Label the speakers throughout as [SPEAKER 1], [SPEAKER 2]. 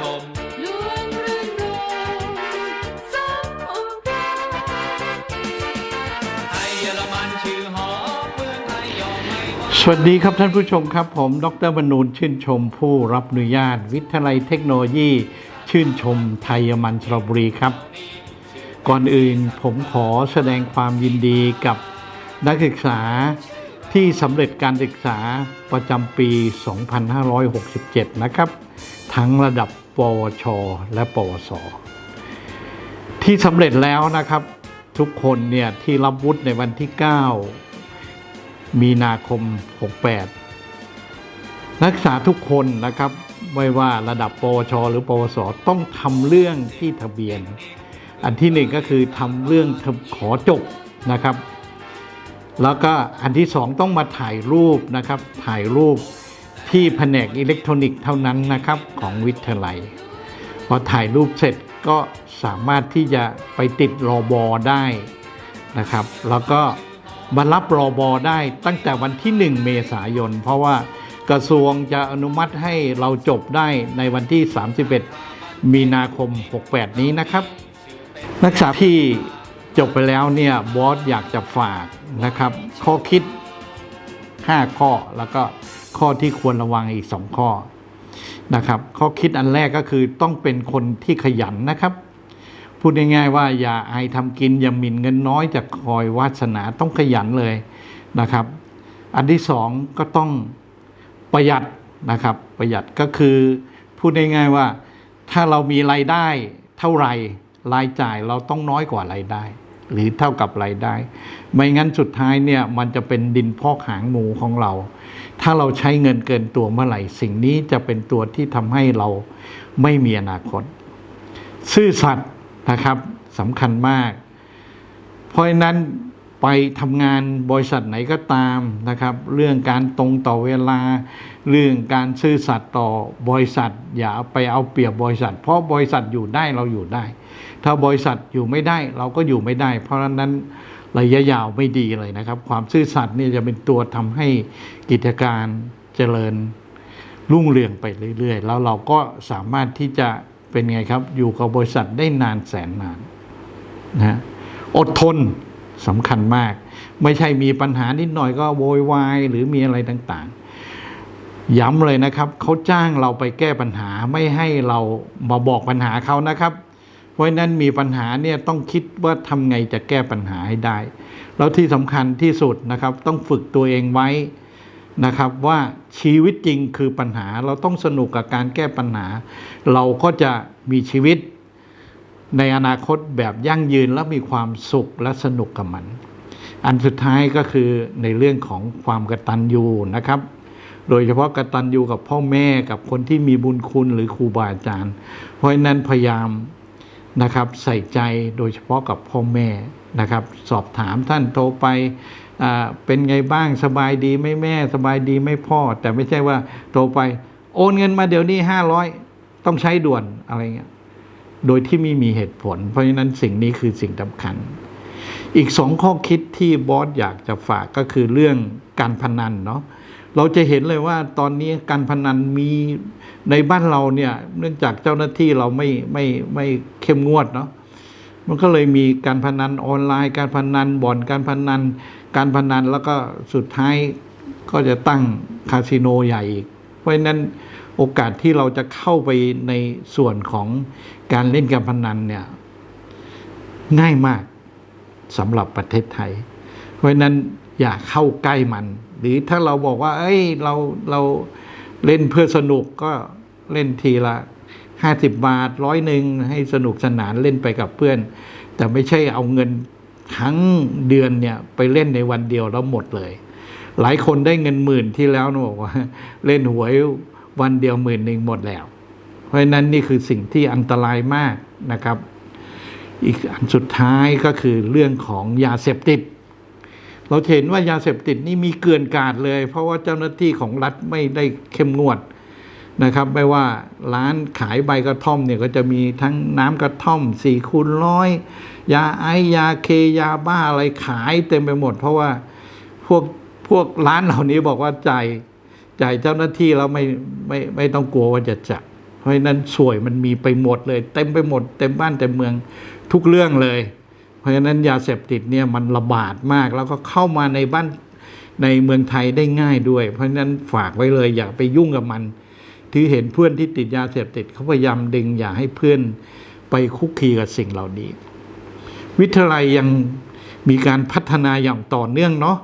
[SPEAKER 1] ชม
[SPEAKER 2] ลวงรื่นรมสมองค์การ
[SPEAKER 1] ไทยเยอรมันชื่อหอมเมืองไทยยอมไม่ว่า
[SPEAKER 3] สวัสดีครับท่านผู้ชมครับ ผม ดรบรรนูนชื่นชมผู้รับอนุญาต วิทยาลัยเทคโนโลยี ชื่นชมไทยมันสระบุรีครับ ก่อนอื่นผมขอแสดงความยินดีกับนักศึกษาที่สำเร็จการศึกษาประจำปี 2567 นะครับ ทั้งระดับ ปวช และ ปวส ที่สำเร็จแล้วนะครับ ทุกคนเนี่ยที่รับวุฒิในวันที่ 9 มีนาคม 68 นักศึกษาทุกคนนะครับ ไม่ว่าระดับปวช หรือ ปวส ต้องทำเรื่องที่ทะเบียน อันที่หนึ่งก็คือทำเรื่องขอจบนะครับ แล้วก็อันที่สองต้องมาถ่ายรูปนะครับ ถ่ายรูป ที่แผนกอิเล็กทรอนิกส์เท่านั้นนะครับของวิทยาลัย พอถ่ายรูปเสร็จก็สามารถที่จะไปติดรอบอได้นะครับ แล้วก็มารับรอบอได้ตั้งแต่วันที่ 1 เมษายน เพราะว่ากระทรวงจะอนุมัติให้เราจบได้ในวันที่ 31 มีนาคม 68 นี้นะครับ นักศึกษาที่จบไปแล้วเนี่ยบอสอยากจะฝากนะครับ ข้อคิด 5 ข้อ แล้วก็ข้อที่ควรระวังอีก 2 ข้อนะครับข้อคิดอันแรกก็คือต้องเป็นคนที่ขยันนะครับ พูดง่ายๆว่าอย่าอายทำกินอย่าหมิ่นเงินน้อยจะคอยวาสนาต้องขยันเลยนะครับ อันที่สองก็ต้องประหยัดนะครับ ประหยัดก็คือพูดง่ายๆว่าถ้าเรามีรายได้เท่าไหร่รายจ่ายเราต้องน้อยกว่ารายได้ หรือเท่ากับรายได้ ไม่งั้นสุดท้ายเนี่ยมันจะเป็นดินพอกหางหมูของเรา ถ้าเราใช้เงินเกินตัวเมื่อไหร่ สิ่งนี้จะเป็นตัวที่ทำให้เราไม่มีอนาคต ซื่อสัตย์นะครับสำคัญมาก เพราะฉะนั้น ไปทำงานบริษัทไหนก็ตามนะครับ เรื่องการตรงต่อเวลา เรื่องการซื่อสัตย์ต่อบริษัท อย่าไปเอาเปรียบบริษัท เพราะบริษัทอยู่ได้เราอยู่ได้ ถ้าบริษัทอยู่ไม่ได้เราก็อยู่ไม่ได้ เพราะฉะนั้นระยะยาวไม่ดีเลยนะครับ ความซื่อสัตย์นี่จะเป็นตัวทำให้กิจการเจริญรุ่งเรืองไปเรื่อยๆ แล้วเราก็สามารถที่จะเป็นไงครับ อยู่กับบริษัทได้นานแสนนานนะฮะอดทน สำคัญมาก ไม่ใช่มีปัญหานิดหน่อยก็โวยวายหรือมีอะไรต่างๆ ย้ำเลยนะครับเขาจ้างเราไปแก้ปัญหาไม่ให้เรามาบอกปัญหาเขานะครับ เพราะนั้นมีปัญหาเนี่ยต้องคิดว่าทำไงจะแก้ปัญหาให้ได้ แล้วที่สำคัญที่สุดนะครับ ต้องฝึกตัวเองไว้นะครับว่าชีวิตจริงคือปัญหาเราต้องสนุกกับการแก้ปัญหา เราก็จะมีชีวิต ในอนาคตแบบยั่งยืนและมีความสุขและสนุกกับมัน อันสุดท้ายก็คือในเรื่องของความกตัญญูนะครับ โดยเฉพาะกตัญญูกับพ่อแม่กับคนที่มีบุญคุณหรือครูบาอาจารย์ เพราะนั้นพยายามนะครับใส่ใจโดยเฉพาะกับพ่อแม่นะครับ สอบถามท่านโทรไปเป็นไงบ้างสบายดีไหม่แม่สบายดีไหม่พ่อ แต่ไม่ใช่ว่าโทรไป โอนเงินมาเดี๋ยวนี้ห้าร้อยต้องใช้ด่วนอะไรเงี้ย โดยที่ไม่มีเหตุผล เพราะฉะนั้นสิ่งนี้คือสิ่งสำคัญ อีกสองข้อคิดที่บอสอยากจะฝากก็คือเรื่องการพนันเนาะเราจะเห็นเลยว่าตอนนี้การพนันมีในบ้านเราเนี่ย เนื่องจากเจ้าหน้าที่เราไม่ไม่ไม่เข้มงวดเนาะมันก็เลยมีการพนันออนไลน์ การพนันบ่อนการพนัน การพนันแล้วก็สุดท้ายก็จะตั้งคาสิโนใหญ่อีก เพราะฉะนั้น โอกาสที่เราจะเข้าไปในส่วนของการเล่นการพนันเนี่ย ง่ายมากสำหรับประเทศไทย เพราะนั้นอย่าเข้าใกล้มัน หรือถ้าเราบอกว่า เอ้ยเราเราเล่นเพื่อสนุกก็เล่นทีละห้าสิบบาทร้อยหนึ่งให้สนุกสนานเล่นไปกับเพื่อน แต่ไม่ใช่เอาเงินทั้งเดือนเนี่ยไปเล่นในวันเดียวแล้วหมดเลย หลายคนได้เงินหมื่นที่แล้วนะบอกว่า เล่นหวย วันเดียวหมื่นหนึ่งหมดแล้ว เพราะนั้นนี่คือสิ่งที่อันตรายมากนะครับ อีกอันสุดท้ายก็คือเรื่องของยาเสพติด เราเห็นว่ายาเสพติดนี่มีเกลื่อนกาดเลย เพราะว่าเจ้าหน้าที่ของรัฐไม่ได้เข้มงวดนะครับไม่ว่าร้านขายใบกระท่อมเนี่ยก็จะมีทั้งน้ำกระท่อมสี่คูณร้อยยาไอยาเคยาบ้าอะไรขายเต็มไปหมด เพราะว่าพวกพวกร้านเหล่านี้บอกว่าจ่าย จ่ายเจ้าหน้าที่แล้วไม่ไม่ไม่ต้องกลัวว่าจะจับ เพราะฉะนั้นสวยมันมีไปหมดเลย เต็มไปหมดเต็มบ้านเต็มเมืองทุกเรื่องเลย เพราะฉะนั้นยาเสพติดเนี่ยมันระบาดมากแล้วก็เข้ามาในบ้านในเมืองไทยได้ง่ายด้วย เพราะฉะนั้นฝากไว้เลยอย่าไปยุ่งกับมันที่เห็นเพื่อนที่ติดยาเสพติดเขาพยายามดึงอย่าให้เพื่อนไปคุกคีกับสิ่งเหล่านี้ วิทยาลัยยังมีการพัฒนาอย่างต่อเนื่องเนาะ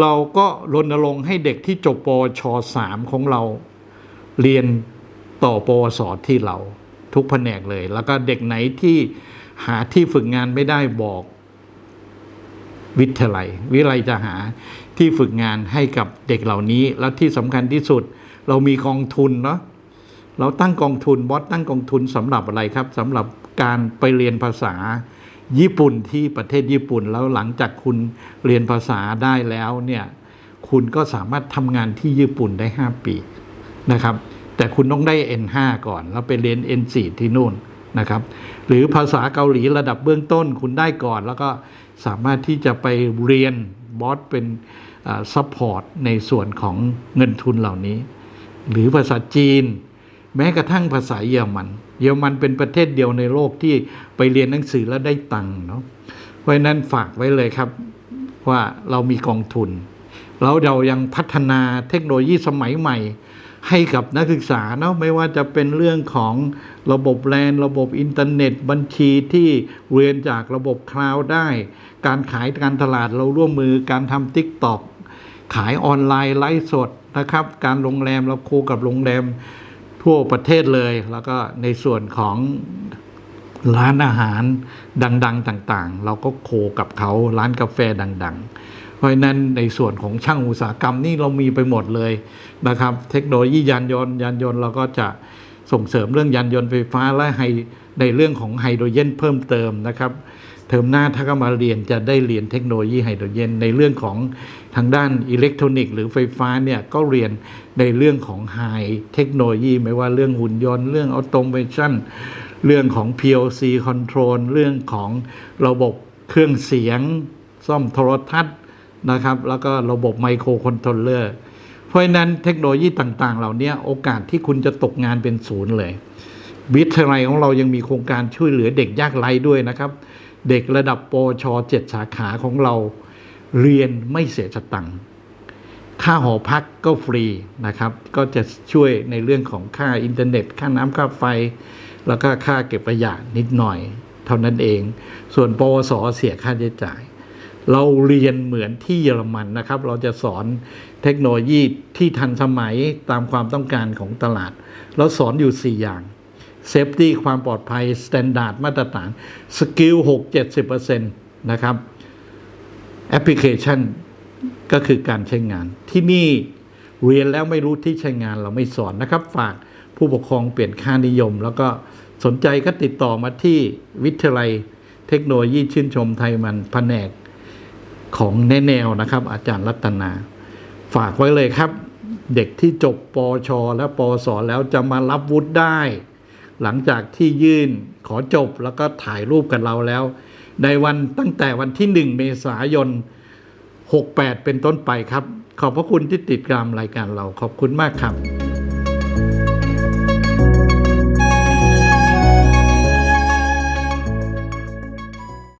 [SPEAKER 3] เราก็รณรงค์ให้เด็กที่จบปวชสามของเรา เรียนต่อปวสที่เราทุกแผนกเลย แล้วก็เด็กไหนที่หาที่ฝึกงานไม่ได้บอกวิทยาลัย วิทยาลัยจะหาที่ฝึกงานให้กับเด็กเหล่านี้ แล้วที่สำคัญที่สุด เรามีกองทุนเนาะเราตั้งกองทุนบอสตั้งกองทุนสำหรับอะไรครับสำหรับการไปเรียนภาษา ญี่ปุ่นที่ประเทศญี่ปุ่นแล้วหลังจากคุณเรียนภาษาได้แล้วเนี่ยคุณก็สามารถทำงานที่ญี่ปุ่นได้ 5 ปีนะครับ แต่คุณต้องได้ N5 ก่อน แล้วไปเรียน N4 ที่นู่นนะครับ หรือภาษาเกาหลีระดับเบื้องต้นคุณได้ก่อน แล้วก็สามารถที่จะไปเรียนบอสเป็นซัพพอร์ตในส่วนของเงินทุนเหล่านี้ หรือภาษาจีน แม้กระทั่งภาษาเยอรมัน เยอรมันเป็นประเทศเดียวในโลกที่ไปเรียนหนังสือแล้วได้ตังค์เนาะเพราะนั้นฝากไว้เลยครับว่าเรามีกองทุน แล้วเรายังพัฒนาเทคโนโลยีสมัยใหม่ ให้กับนักศึกษาเนาะไม่ว่าจะเป็นเรื่องของระบบแลนระบบอินเทอร์เน็ต บัญชีที่เรียนจากระบบคลาวด์ได้ การขายการตลาดเราร่วมมือการทำทิกตอกขายออนไลน์ไลฟ์สดนะครับ การโรงแรมเราโคกับโรงแรม ทั่วประเทศเลย แล้วก็ในส่วนของร้านอาหารดัง ๆต่างๆ เราก็โคกับเขาร้านกาแฟดัง ๆ เพราะฉะนั้นในส่วนของช่างอุตสาหกรรมนี่เรามีไปหมดเลยนะครับ เทคโนโลยียานยนต์ยานยนต์เราก็จะส่งเสริมเรื่องยานยนต์ไฟฟ้าและไฮในเรื่องของไฮโดรเจนเพิ่มเติมนะครับ เทอมหน้าถ้าก็มาเรียนจะได้เรียนเทคโนโลยีไฮโดรเจนในเรื่องของทางด้านอิเล็กทรอนิกส์หรือไฟฟ้าเนี่ยก็เรียนในเรื่องของไฮเทคโนโลยี ไม่ว่าเรื่องหุ่นยนต์เรื่องออโตเมชันเรื่องของ PLC control เรื่องของระบบเครื่องเสียง ซ่อมโทรทัศน์นะครับ แล้วก็ระบบไมโครคอนโทรลเลอร์เพราะฉะนั้นเทคโนโลยีต่าง ๆ เหล่านี้โอกาสที่คุณจะตกงานเป็นศูนย์เลยวิทยาลัยของเรายังมีโครงการช่วยเหลือเด็กยากไร้ด้วยนะครับ เด็กระดับปชเจ็ดสาขาของเราเรียนไม่เสียสตังค์ค่าหอพักก็ฟรีนะครับ ก็จะช่วยในเรื่องของค่าอินเทอร์เน็ต ค่าน้ำค่าไฟ แล้วก็ค่าเก็บขยะนิดหน่อย เท่านั้นเอง ส่วนปวสเสียค่าใช้จ่าย เราเรียนเหมือนที่เยอรมันนะครับ เราจะสอนเทคโนโลยีที่ทันสมัยตามความต้องการของตลาด เราสอนอยู่ 4 อย่าง เซฟตี้ความปลอดภัยสแตนดาร์ดมาตรฐานสกิล6-70%นะครับแอปพลิเคชันก็คือการใช้งาน ที่นี่เรียนแล้วไม่รู้ที่ใช้งานเราไม่สอนนะครับ ฝากผู้ปกครองเปลี่ยนค่านิยม แล้วก็สนใจก็ติดต่อมาที่วิทยาลัยเทคโนโลยีชื่นชมไทยมันแผนกของแนแนวนะครับ อาจารย์รัตนา ฝากไว้เลยครับ เด็กที่จบปอชและปอสอแล้วจะมารับวุฒิได้ หลังจากที่ยื่นขอจบแล้วก็ถ่ายรูปกับเราแล้ว ในวันตั้งแต่วันที่ 1 เมษายน 68 เป็นต้นไปครับ ขอบพระคุณที่ติดตามรายการเราขอบคุณมากครับ